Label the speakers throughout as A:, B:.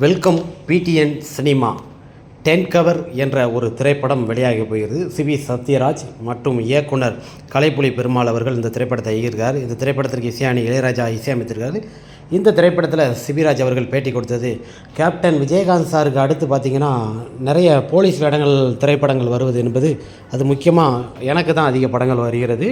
A: Welcome PTN cinema. Ten cover என்ற ஒரு திரைப்படம் வெளியாகி போகிறது. சிவி சத்யராஜ் மற்றும் இயக்குனர் கலைப்புலி பெருமாள் அவர்கள் இந்த திரைப்படத்தை இயக்கியிருக்கார் இந்த திரைப்படத்திற்கு இசையாணி இளையராஜா இசையமைத்திருக்காரு இந்த திரைப்படத்தில் சிபிராஜ் அவர்கள் பேட்டி கொடுத்தது. கேப்டன் விஜயகாந்த் சாருக்கு அடுத்து பார்த்திங்கன்னா நிறைய போலீஸ் வேடங்கள் திரைப்படங்கள் வருவது என்பது அது முக்கியமாக எனக்கு தான் அதிக படங்கள் வருகிறது.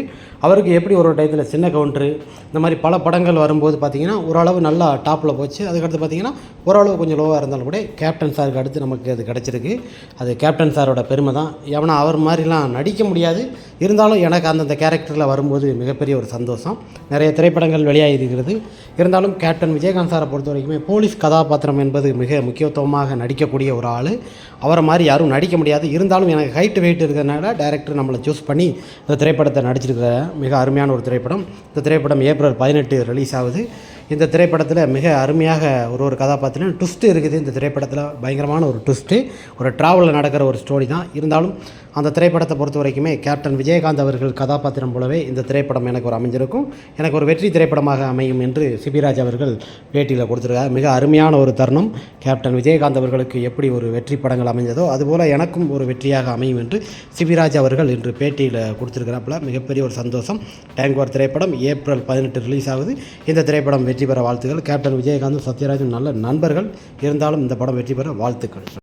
A: அவருக்கு எப்படி ஒரு டயத்தில் சின்ன கவுண்ட்ரு இந்த மாதிரி பல படங்கள் வரும்போது பார்த்திங்கன்னா ஓரளவு நல்லா டாப்பில் போச்சு. அதுக்கடுத்து பார்த்திங்கன்னா ஓரளவு கொஞ்சம் லோவாக இருந்தாலும் கூட கேப்டன் சாருக்கு அடுத்து நமக்கு அது கிடச்சிருக்கு. அது கேப்டன் சாரோட பெருமை தான். எவனா அவர் மாதிரிலாம் நடிக்க முடியாது. இருந்தாலும் எனக்கு அந்தந்த கேரக்டரில் வரும்போது மிகப்பெரிய ஒரு சந்தோஷம். நிறைய திரைப்படங்கள் வெளியாகி இருக்கிறது இருந்தாலும் கேப்டன் விஜயகாந்த் சாரை பொறுத்த வரைக்குமே போலீஸ் கதாபாத்திரம் என்பது மிக முக்கியத்துவமாக நடிக்கக்கூடிய ஒரு ஆள். அவரை மாதிரி யாரும் நடிக்க முடியாது. இருந்தாலும் எனக்கு ஹைட் வெயிட் இருக்கிறதுனால டேரக்டர் நம்மளை சூஸ் பண்ணி இந்த திரைப்படத்தை நடிச்சிருக்கிற மிக அருமையான ஒரு திரைப்படம். இந்த திரைப்படம் ஏப்ரல் பதினெட்டு ரிலீஸ் ஆகுது. இந்த திரைப்படத்தில் மிக அருமையாக ஒரு ஒரு கதாபாத்திரம் ட்விஸ்ட்டு இருக்குது. இந்த திரைப்படத்தில் பயங்கரமான ஒரு ட்விஸ்ட்டு ஒரு ட்ராவலில் நடக்கிற ஒரு ஸ்டோரி தான். இருந்தாலும் அந்த திரைப்படத்தை பொறுத்த வரைக்குமே கேப்டன் விஜய் விஜயகாந்த் அவர்கள் கதாபாத்திரம் போலவே இந்த திரைப்படம் எனக்கு ஒரு அமைஞ்சிருக்கும். எனக்கு ஒரு வெற்றி திரைப்படமாக அமையும் என்று சிபிராஜ் அவர்கள் பேட்டியில் கொடுத்துருக்காரு. மிக அருமையான ஒரு தருணம். கேப்டன் விஜயகாந்த் அவர்களுக்கு எப்படி ஒரு வெற்றி படங்கள் அமைஞ்சதோ அதுபோல் எனக்கும் ஒரு வெற்றியாக அமையும் என்று சிபிராஜ் அவர்கள் இன்று பேட்டியில் கொடுத்துருக்கிறாப்புல. மிகப்பெரிய ஒரு சந்தோஷம். டேங்க்வார் திரைப்படம் ஏப்ரல் பதினெட்டு ரிலீஸ் ஆகுது. இந்த திரைப்படம் வெற்றி பெற வாழ்த்துக்கள் கேப்டன் விஜயகாந்தும் சத்யராஜும் நல்ல நண்பர்கள். இருந்தாலும் இந்த படம் வெற்றி பெற வாழ்த்துக்கள்.